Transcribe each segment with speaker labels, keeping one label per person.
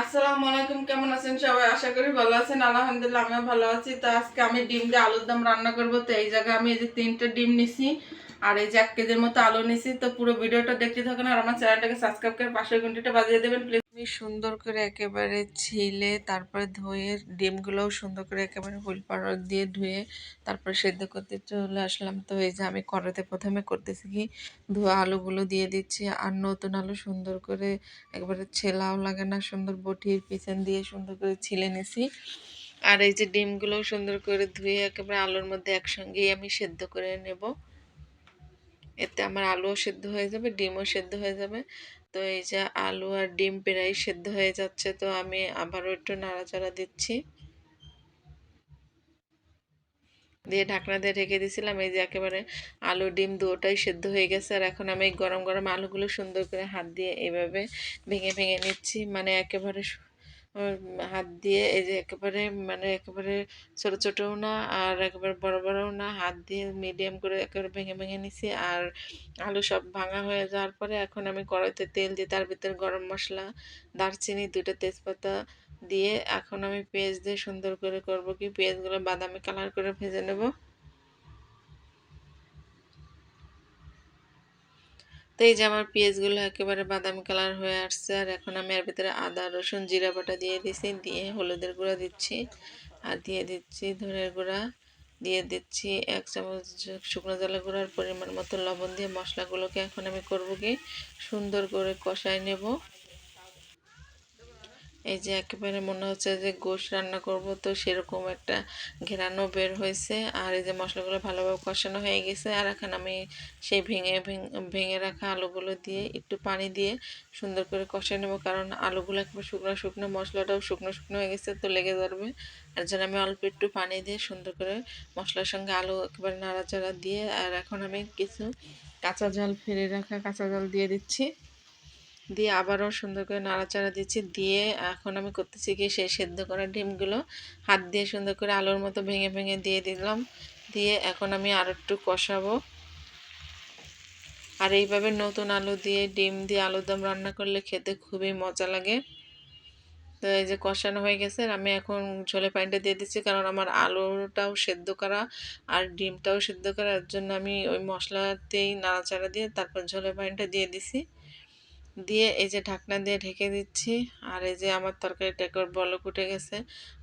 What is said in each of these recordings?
Speaker 1: আসসালামু আলাইকুম, কেমন আছেন সবাই? আশা করি ভালো আছেন। আলহামদুলিল্লাহ, আমিও ভালো আছি। তো আজকে আমি ডিম দিয়ে আলুর দম রান্না করব। তো এই জায়গায় আমি এই যে তিনটে ডিম নিছি। আর এই যে এক কেজির মতো আলু নিছি, তো পুরো ভিডিওটা দেখতে থাকুন আর আমার চ্যানেলটাকে সাবস্ক্রাইব করে পাশের ঘন্টিটা বাজিয়ে দেবেন প্লিজ আমি সুন্দর করে একেবারে ছিলে, তারপরে ধুয়ে ডিমগুলোও সুন্দর করে একেবারে হুল পাউডার দিয়ে ধুয়ে তারপরে সেদ্ধ করতে চলে আসলাম। তো এই যে আমি কড়াতে প্রথমে করতেছি কি, ধোয়া আলুগুলো দিয়ে দিচ্ছি আর নতুন আলু সুন্দর করে একবারে ছেলাও লাগে না, সুন্দর বটির পিছন দিয়ে সুন্দর করে ছিলে নিছি। আর এই যে ডিমগুলোও সুন্দর করে ধুয়ে একেবারে আলুর মধ্যে একসঙ্গেই আমি সেদ্ধ করে নেব। এতে আমার আলুও সেদ্ধ হয়ে যাবে, ডিমও সেদ্ধ হয়ে যাবে। তো এই যে আলু আর ডিম প্রায় সেদ্ধ হয়ে যাচ্ছে, তো আমি আবারও একটু নাড়াচাড়া দিচ্ছি। দিয়ে ঢাকনা দিয়ে ঢেকে দিয়েছিলাম, এই যে একেবারে আলু, ডিম দুটাই সেদ্ধ হয়ে গেছে। আর এখন আমি গরম গরম আলুগুলো সুন্দর করে হাত দিয়ে এভাবে ভেঙে ভেঙে নিচ্ছি মানে একেবারে হাত দিয়ে এই যে একেবারে মানে একেবারে ছোট ছোটও না আর একেবারে বড় বড়ও না, হাত দিয়ে মিডিয়াম করে একেবারে ভেঙে ভেঙে নিছি আর আলু সব ভাঙা হয়ে যাওয়ার পরে এখন আমি কড়াইতে তেল দিয়ে তার ভিতরে গরম মশলা, দারচিনি দুটো তেজপাতা দিয়ে এখন আমি পেঁয়াজ দিয়ে সুন্দর করে করব কি? পেঁয়াজগুলো বাদামি কালার করে ভেজে নেব। তো এই যে আমার পেঁয়াজগুলো একেবারে বাদামি কালার হয়ে আসছে, আর এখন আমি এর ভিতরে আদা, রসুন, জিরা বাটা দিয়ে দিছি, দিয়ে হলুদের গুঁড়া দিচ্ছি, আর দিয়ে দিচ্ছি ধনের গুঁড়া, দিয়ে দিচ্ছি এক চামচ শুকনো জলের গুঁড়ার পরিমাণ মতো লবণ দিয়ে মশলাগুলোকে এখন আমি করব কি সুন্দর করে কষাই নেব। এই যে একেবারে মনে হচ্ছে যে গোশ রান্না করব, তো সেরকম একটা ঘেরানো বের হয়েছে। আর এই যে মশলাগুলো ভালোভাবে কষানো হয়ে গেছে। আর এখন আমি সেই ভেঙে ভেঙে রাখা আলুগুলো দিয়ে একটু পানি দিয়ে সুন্দর করে কষাই নেব। কারণ আলুগুলো একবার শুকনো শুকনো, মশলাটাও শুকনো শুকনো হয়ে গেছে, তো লেগে যাবে আর যেন আমি অল্প একটু পানি দিয়ে সুন্দর করে মশলার সঙ্গে আলু একেবারে নাড়াচাড়া দিয়ে, আর এখন আমি কিছু কাঁচা জল ফেলে রাখা কাঁচা জল দিয়ে দিচ্ছি। দিয়ে আবারও সুন্দর করে নাড়াচাড়া দিচ্ছি। দিয়ে এখন আমি করতেছি কি, সেই সেদ্ধ করা ডিমগুলো হাত দিয়ে সুন্দর করে আলুর মতো ভেঙে ভেঙে দিয়ে দিলাম। দিয়ে এখন আমি আর একটু কষাবো। আর এইভাবে নতুন আলু দিয়ে, ডিম দিয়ে আলুর দম রান্না করলে খেতে খুবই মজা লাগে। তো এই যে কষানো হয়ে গেছে আমি এখন ঝোলে পানিটা দিয়ে দিচ্ছি, কারণ আমার আলুটাও সেদ্ধ করা আর ডিমটাও সেদ্ধ করার জন্য আমি ওই মশলাতেই নাড়াচাড়া দিয়ে তারপর ঝোলে পানিটা দিয়ে দিছি। দিয়ে এই যে ঢাকনা দিয়ে ঢেকে দিচ্ছি। আর এই যে আমার তরকারিটা একবার বলক উঠে গেছে।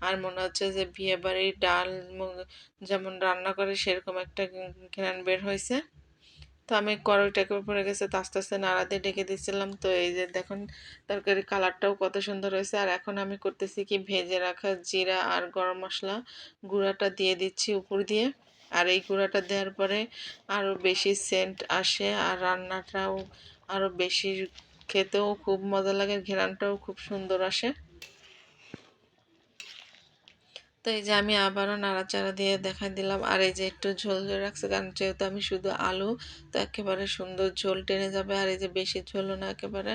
Speaker 1: আর মনে হচ্ছে যে বিয়ে বাড়ির ডাল যেমন রান্না করে সেরকম একটা ঘ্রাণ বের হয়েছে। তো আমি কড়াইটাকে পড়ে গেছে, তো আস্তে আস্তে নাড়া দিয়ে ঢেকে দিচ্ছিলাম তো এই যে দেখুন তরকারি কালারটাও কত সুন্দর হয়েছে। আর এখন আমি করতেছি কি, ভেজে রাখা জিরা আর গরম মশলা গুঁড়াটা দিয়ে দিচ্ছি উপর দিয়ে। আর এই গুঁড়াটা দেওয়ার পরে আরও বেশি সেন্ট আসে, আর রান্নাটাও আরও বেশি খেতেও খুব মজা লাগে, ঘেরানটাও খুব সুন্দর আসে। তো এই যে আমি আবারও নাড়াচাড়া দিয়ে দেখা দিলাম, আর এই যে একটু ঝোল ঝোল রাখছে, কারণ যেহেতু আমি শুধু আলু, তো একেবারে সুন্দর ঝোল টেনে যাবে, আর এই যে বেশি ঝোলও না একেবারে।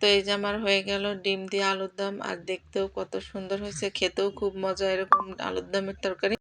Speaker 1: তো এই যে আমার হয়ে গেল ডিম দিয়ে আলুর দম, আর দেখতেও কত সুন্দর হয়েছে, খেতেও খুব মজা এরকম আলুর দমের তরকারি।